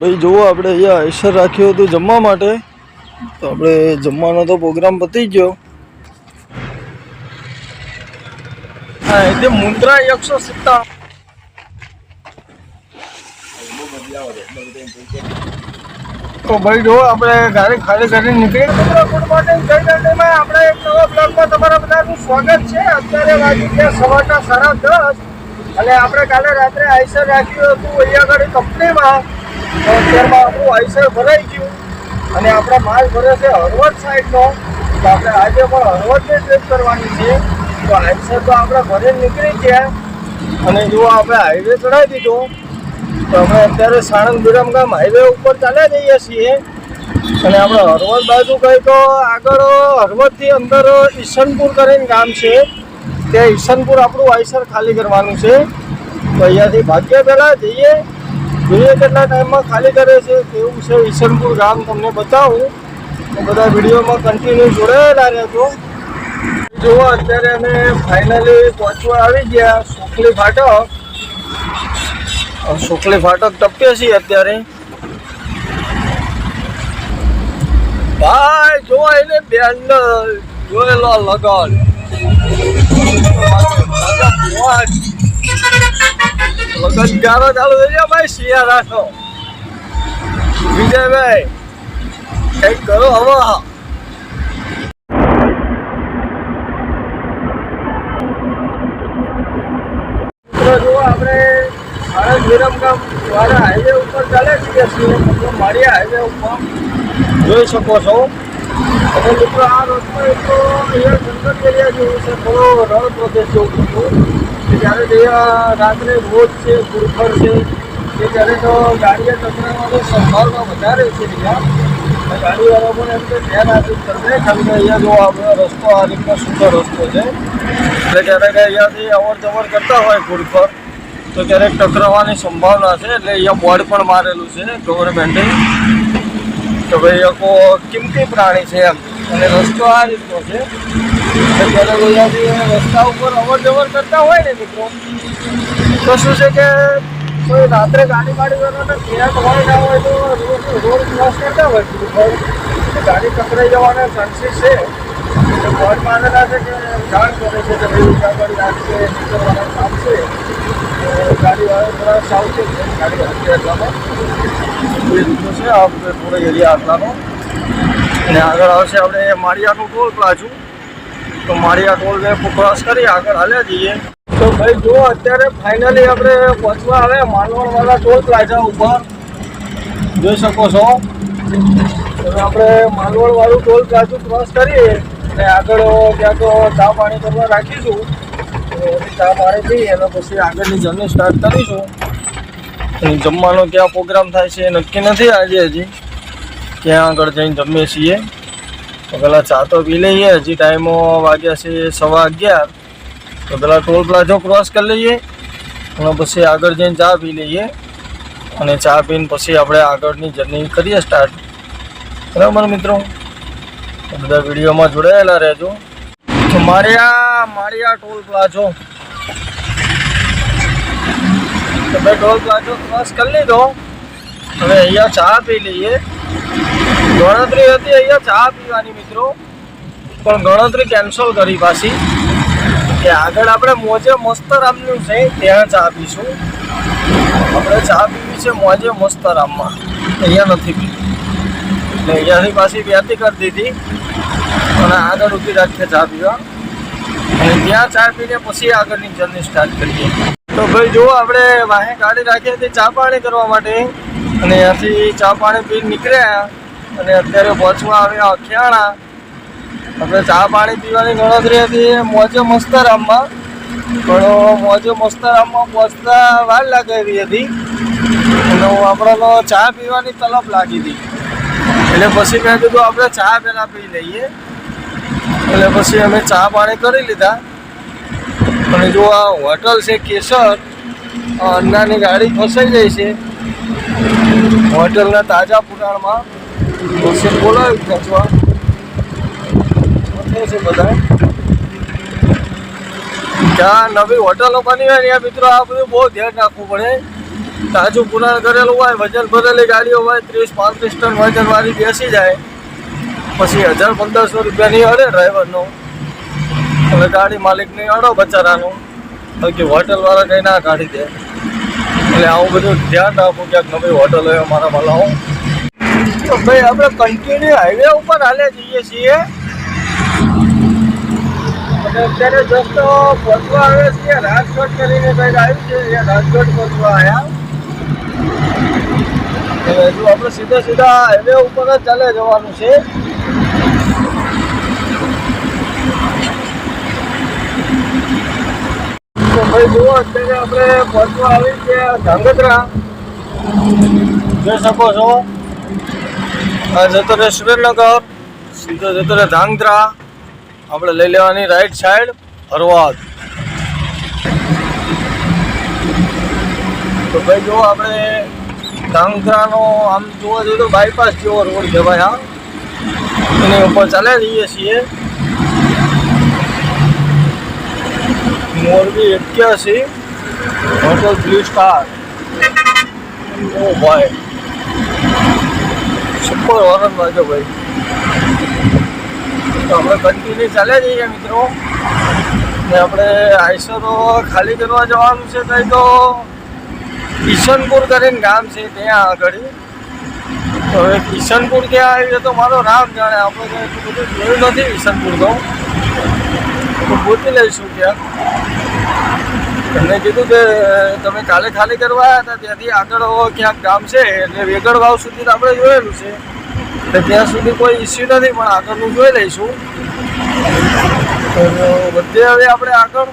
ભાઈ, જુઓ આપણે અહીંયા આઈસર રાખ્યું હતું જમવા માટે. તો આપણે જમવાનો તો પ્રોગ્રામ પતી ગયો. હા, એટલે મુન્દ્રા એકસો સિત્તા તો ભાઈ જો આપણે ગાડી ખાલી કરીને નીકળી મિત્રો ગુડ મોર્નિંગ જય દંડીમાં આપણે એક નવા બ્લોગમાં તમારા બધાનું સ્વાગત છે. અત્યારે વાગી ગયા સવારના સાડા દસ. અને આપણે કાલે રાત્રે આઈસર રાખ્યું હતું અહીંયા આગળ કંપનીમાં. અત્યારમાં આપણું આઈસર ભરાઈ ગયું અને આપણે માલ ભરે છે હળવદ સાઈડનો. તો આપણે આજે પણ હળવદની ટ્રીપ કરવાની છે. તો આઈસર તો આપણે ભરે નીકળી ગયા. અને જો આપણે હાઈવે ચડાવી દીધો. તો અમે અત્યારે સાણંદ વિરમગામ હાઈવે ઉપર ચાલ્યા જઈએ છીએ. અને આપણે હળવદ બાજુ કહીએ તો આગળ હળવદથી અંદર ઈશનપુર કરીને ગામ છે. ત્યાં ઈશનપુર આપણું આઈસર ખાલી કરવાનું છે. તો અહીંયાથી ભાગ્ય પહેલાં જઈએ. જોઈએ કેટલા ટાઈમમાં ખાલી કરે છે, કેવું છે ઈશનપુર ગામ તમને બતાવું. બધા વિડીયોમાં કન્ટિન્યુ જોડાયેલા રહેજો. જુઓ, અત્યારે અમે ફાઇનલી પહોંચવા આવી ગયા સુખલી ફાટક. સુખલી ફાટક ટપકે છીએ અત્યારે. ભાઈ જોવા એને બેન જોયેલો લગન. લગન ગારો ચાલુ થઈ ગયા, ભાઈ શિયાળાનો વિજયભાઈ, કંઈક કરો હવે. આપણે આણંદ વિરમગામ વાળા હાઈવે ઉપર ચાલે છે મતલબ માળિયા હાઈવે ઉપર જોઈ શકો છો. અને મિત્રો, આ રસ્તો એટલો અહીંયા જંગલ એરિયા જેવું છે, થોડો રણ પ્રદેશ જેવું જ્યારે ત્યાં રાત્રે રોજ છે, ગુરખર છે, કે ત્યારે તો ગાડીએ ટકરાવવાની સંભાવના વધારે છે ત્યાં ગાડીવાળા પણ એમ કે ધ્યાન આપી કરશે કે અહીંયા જો આપણો રસ્તો આ રીતનો સુંદર રસ્તો છે. એટલે ક્યારેક અહીંયાથી અવર જવર કરતા હોય ગુરખર, તો ક્યારેક ટકરાવાની સંભાવના છે, એટલે અહીંયા બોર્ડ પણ મારેલું છે ગવર્મેન્ટે કે ભાઈ કિંમતી પ્રાણી છે એમ. અને રસ્તો આ રીતનો છે. એટલે ગુજરાતી રસ્તા ઉપર અવર જવર કરતા હોય ને મિત્રો, તો શું છે કે કોઈ રાત્રે ગાડી ગાડી વાળાને ક્યાંક હોય ના હોય તો રોડ ક્રોસ કરતા હોય. ગાડી પકડાઈ જવાના ચાન્સીસ છે. બોર્ડ મારેલા છે કે જાણ કરે છે કે ભાઈ આગળ રાખશે નીકળવાના કામ છે. ગાડી વાળા થોડા સાવચેત છે. ગાડી હશે એટલામાં એ રીતનું છે આ પૂરો એરિયા આટલાનો. અને આગળ આવશે આપણે માળિયાનું ટોલ પ્લાઝું. તો માળિયા ટોલ વે ક્રોસ કરી આગળ હાલ્યા જઈએ. તો ભાઈ જો અત્યારે ફાઇનલી આપણે પહોંચવા આવે માનવણવાળા ટોલ પ્લાઝા ઉપર. જોઈ શકો છો. આપણે માલવણવાળું ટોલ પ્લાઝું ક્રોસ કરીએ અને આગળ ક્યાંક ચા પાણી કરવા રાખીશું. તો ચા પાણી પી અને પછી આગળની જર્ની સ્ટાર્ટ કરીશું. જમવાનો ક્યાં પ્રોગ્રામ થાય છે એ નક્કી નથી આજે હજી. ક્યાં આગળ જઈને જમીએ છીએ. તો પહેલાં ચા તો પી લઈએ, હજી ટાઈમો વાગ્યા છે સવા અગિયાર. તો પહેલાં ટોલ પ્લાઝો ક્રોસ કરી લઈએ, અને પછી આગળ જઈને ચા પી લઈએ. અને ચા પીને પછી આપણે આગળની જર્ની કરીએ સ્ટાર્ટ બરાબર મિત્રો? બધા વિડીયોમાં જોડાયેલા રહેજો. તો માળિયા આ ટોલ પ્લાઝો. તમે ટોલ પ્લાઝો ક્રોસ કરી લીધો. હવે અહીંયા ચા પી લઈએ. ગણતરી હતી અહીંયા ચા પીવાની મિત્રો. પણ ગણતરી કેન્સલ કરી પાછી. કે આગળ આપણે મોજે મસ્તરામનું છે, ત્યાં ચા પીશું. આપણે ચા પીવી છે મોજે મસ્તરામમાં અહીંયા નથી પીવી. એટલે અહીંયાથી પાછી વ્યાતી કરી દીધી. અને આગળ ઊભી રાખીએ ચા પીવા. અને ત્યાં ચા પીને પછી આગળની જર્ની સ્ટાર્ટ કરીએ. તો ભાઈ જુઓ, આપણે વાહે ગાડી રાખીએ હતી ચા પાણી કરવા માટે. અને ત્યાંથી ચા પાણી પી નીકળ્યા અને અત્યારે પહોંચવા આવ્યા અખિયાણા. આપણે ચા પાણી પીવાની ગણતરી હતી મોજે મસ્તરામમાં પણ મોજે મસ્તરામમાં પહોંચતા વાર લાગેલી હતી. અને આપણને ચા પીવાની તલબ લાગી હતી. એટલે પછી મેં કીધું આપણે ચા પહેલાં પી લઈએ. એટલે પછી અમે ચા પાણી કરી લીધા. અને જો આ હોટલ છે કેસર અન્નાની ગાડી ફસાઈ જાય છે. હોટલના તાજા પુરાણમાં પછી બોલાવી ખેંચવા છે બધા ત્યાં નવી હોટલો બની હોય ત્યાં મિત્રો, આ બધું બહુ ધ્યાન રાખવું પડે. તાજું પુરાણ કરેલું હોય, વજન ભરેલી ગાડીઓ હોય, ત્રીસ પાંત્રીસ ટન વજન વાળી બેસી જાય. પછી હજાર પંદરસો રૂપિયાની અડે ડ્રાઈવરનો એટલે ગાડી માલિકની અડો બચારાનું. બાકી હોટલવાળા કંઈ ના કાઢી દે. એટલે આવું બધું ધ્યાન રાખવું ક્યાંક નવી હોટલ હોય અમારા મલાઓ તો ભાઈ, આપણે કન્ટિન્યુ હાઈવે ઉપર હાલે જઈએ છીએ. અત્યારે જસ્ટ પહોંચવા આવે છે. રાજકોટ કરીને કંઈક આવ્યું છે. એ રાજકોટ પહોંચવા આવ્યા હજુ આપણે સીધા સીધા હાઈવે ઉપર જ ચાલે જવાનું છે. તો ભાઈ આપણે પહોંચવા આવી ગયા ધાંગધ્રા. જોઈ છો. આ જતો રહે સુરેન્દ્રનગર, સીધો જતો રહે ધાંગધ્રા. આપણે લઈ લેવાની રાઈટ સાઈડ હરવાદ. તો ભાઈ જો આપણે ધાંગધ્રાનો આમ જોવા જઈએ તો બાયપાસ જેવો રોડ કહેવાય, હા. એની ઉપર ચાલે જઈએ છીએ. મોરબી એક્યાસી, હોટલ બ્લુ સ્ટાર. ઓ ભાઈ. સુપર હોરન વાજો ભાઈ. તો આપણે કન્ટિન્યુ ચાલે જઈએ મિત્રો. ને આપણે આઈસરો ખાલી કરવા જવાનું છે ત્યાં તો. કિશનપુર કરીને ગામ છે, ત્યાં આગળ. તો હવે કિશનપુર ક્યાં આવીએ તો મારો રામ જાણે. આપણે તો એટલું બધું જોયું નથી કિશનપુર તો. તો પૂછી લઈશું ત્યાં એમને કીધું કે તમે કાલે ખાલી કરવા આવ્યા હતા, ત્યાંથી આગળ ક્યાંક ગામ છે, એટલે વેગડ વાવ સુધી આપણે જોયેલું છે. એટલે ત્યાં સુધી કોઈ ઇસ્યુ નથી, પણ આગળનું જોઈ લઈશું. બધે હવે આપણે આગળ.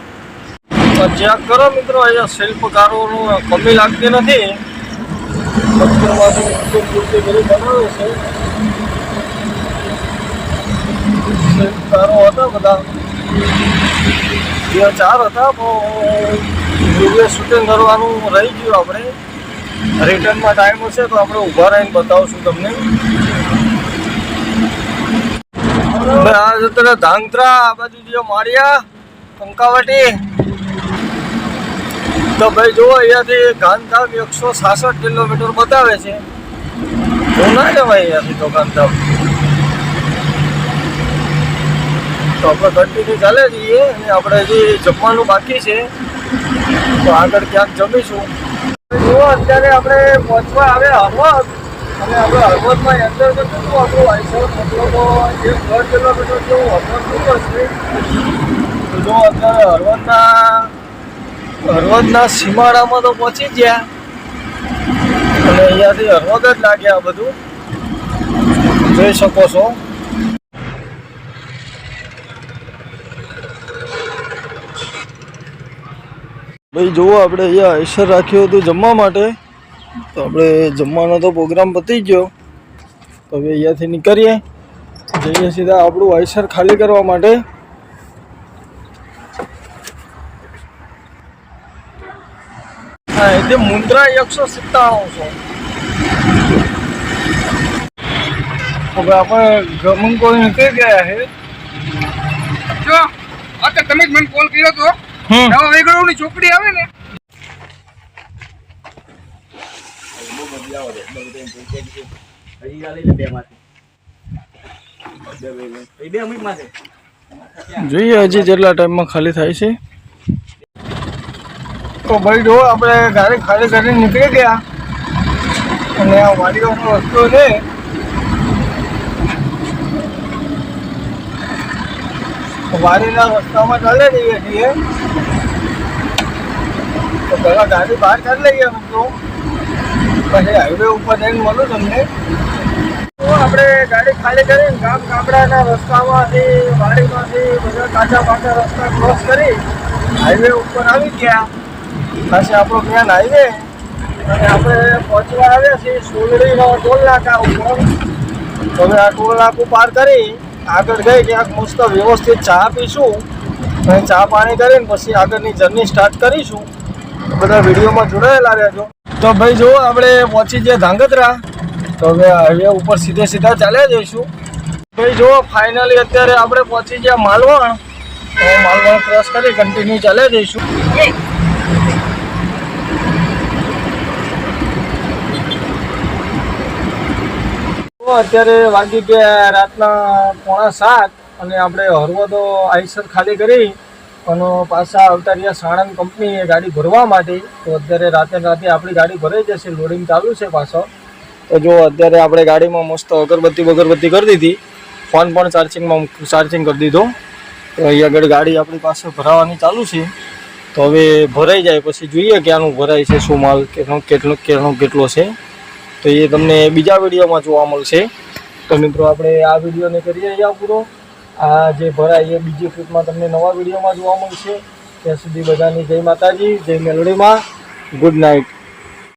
ચેક કરો મિત્રો, અહીંયા શિલ્પકારોનું કમી લાગતી નથી. શિલ્પકારો હતા બધા. ચાર હતા, પણ વીડિયો શૂટિંગ કરવાનું રહી ગયું આપણે. રિટર્નમાં ટાઈમ હશે તો આપણે ઊભા રહીને બતાવશું તમને. આ જતો ધાંગધ્રા આ બાજુ જો માળિયા કંકાવટી તો ભાઈ જુઓ, અહીંયાથી ગાંધીધામ એકસો સાસઠ કિલોમીટર બતાવે છે. તો ના જવાય અહીંયાથી તો ગાંધીધામ. તો આપણે કન્ટિન્યુ ચાલે જઈએ અને આપણે હજી જમવાનું બાકી છે. તો આગળ ક્યાંક જમીશું. જુઓ, અત્યારે આપણે પહોંચવા આવે હળવદ. અને આપણે હળવદમાં અંદર તો હતું આપણું આઈસર મતલબ એક દોઢ કિલોમીટર જેવું હળવદ દૂર હશે તો જો અત્યારે હળવદના હળવદના સીમાડામાં તો પહોંચી ગયા. અને અહીંયાથી હળવદ જ લાગ્યા બધું. જોઈ શકો છો. ભાઈ, જુઓ આપણે અહીંયા આઈસર રાખ્યું હતું જમવા માટે. તો આપણે જમવાનો તો પ્રોગ્રામ પતી ગયો. તો હવે અહીંયાથી નીકળીએ. જઈએ સીધા આપણું આઈસર ખાલી કરવા માટે. હા, એટલે મુન્દ્રા એકસો સત્તાણું છો. હવે આપણે ગમન કોઈ નીકળી ગયા છે. જો અત્યારે તમે જ મને કોલ કર્યો તો. નવા વેગળોની ચોકડી આવે ને. જોઈએ હજી જેટલા ટાઈમમાં ખાલી થાય છે. તો ભાઈ જો આપણે ગાડી ખાલી કરીને નીકળી ગયા. અને આ વાડીઓનો રસ્તો છે. વાડીના રસ્તામાં ચાલે જઈએ છીએ. તો પહેલાં ગાડી બહાર કાઢી લઈએ મિત્રો પછી હાઈવે ઉપર જઈને મળું તમને. તો આપણે ગાડી ખાલી કરીને ગામ ગામડાના રસ્તામાંથી, વાડીમાંથી બધા કાચા પાકા રસ્તા ક્રોસ કરી હાઈવે ઉપર આવી ગયા. પછી આપણો જ્ઞાન હાઈવે અને આપણે પહોંચવા આવ્યા છીએ સોલડીનો ટોલ નાકા ઉપર. હવે આ ટોલ નાકું પાર કરી આગળ ગઈ, ક્યાંક મસ્ત વ્યવસ્થિત ચા પીશું. અને ચા પાણી કરીને પછી આગળની જર્ની સ્ટાર્ટ કરીશું. બધા વિડીયોમાં જોડાયેલા રહેજો. તો ભાઈ જુઓ, આપણે પહોંચી જઈએ ધાંગધ્રા. તો હવે હાઈવે ઉપર સીધે સીધા ચાલ્યા જઈશું. ભાઈ જુઓ ફાઇનલી અત્યારે આપણે પહોંચી ગયા માલવણ. તો માલવણ ક્રોસ કરી કન્ટિન્યુ ચાલ્યા જઈશું. અત્યારે વાગી ગયા રાતના પોણા સાત અને આપણે હળવદ આઈસર ખાલી કરી અને પાછા આવતા રહ્યા સાણંદ કંપનીએ ગાડી ભરવા માટે. તો અત્યારે રાતે રાતે આપણી ગાડી ભરાઈ જશે લોડિંગ ચાલુ છે પાછો. તો જો અત્યારે આપણે ગાડીમાં મસ્ત અગરબત્તી બગરબત્તી કરી દીધી. ફોન પણ ચાર્જિંગમાં ચાર્જિંગ કરી દીધો. તો અહીં આગળ ગાડી આપણી પાસે ભરાવાની ચાલુ છે. તો હવે ભરાઈ જાય, પછી જોઈએ ક્યાંનું ભરાય છે, શું માલ કેટલો કેટલો કેટલો છે. તો એ તમને બીજા વિડીયોમાં જોવા મળશે. તો મિત્રો, આપણે આ વિડીયોને કરીએ અહીંયા પૂરો. આ જે ભરાય એ બીજી ફૂટમાં તમને નવા વિડીયોમાં જોવા મળશે. ત્યાં સુધી બધાની જય માતાજી, જય મેલડીમાં. Good night